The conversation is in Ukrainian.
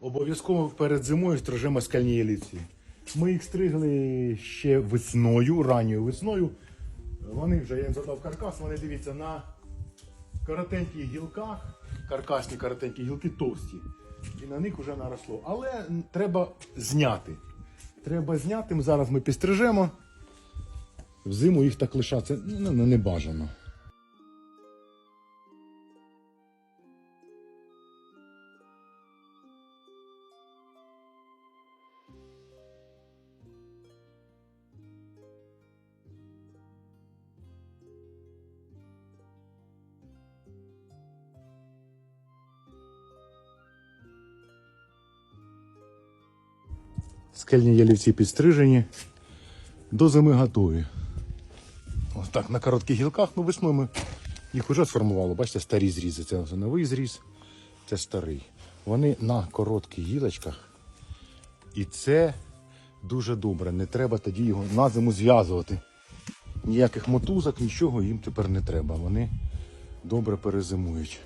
Обов'язково перед зимою стрижемо скальні ялиці. Ми їх стригли ще весною, ранньою весною. Вони вже, я їм задав каркас, вони дивіться на коротеньких гілках, каркасні коротенькі гілки товсті. І на них вже наросло. Але треба зняти. Треба зняти. Зараз ми підстрижемо. Взиму їх так лишати ну, не бажано. Скельні ялівці підстрижені. До зими готові. Ось так на коротких гілках, ну весною ми їх вже сформували. Бачите, старі зрізи. Це новий зріз, це старий. Вони на коротких гілочках. І це дуже добре. Не треба тоді його на зиму зв'язувати. Ніяких мотузок, нічого їм тепер не треба. Вони добре перезимують.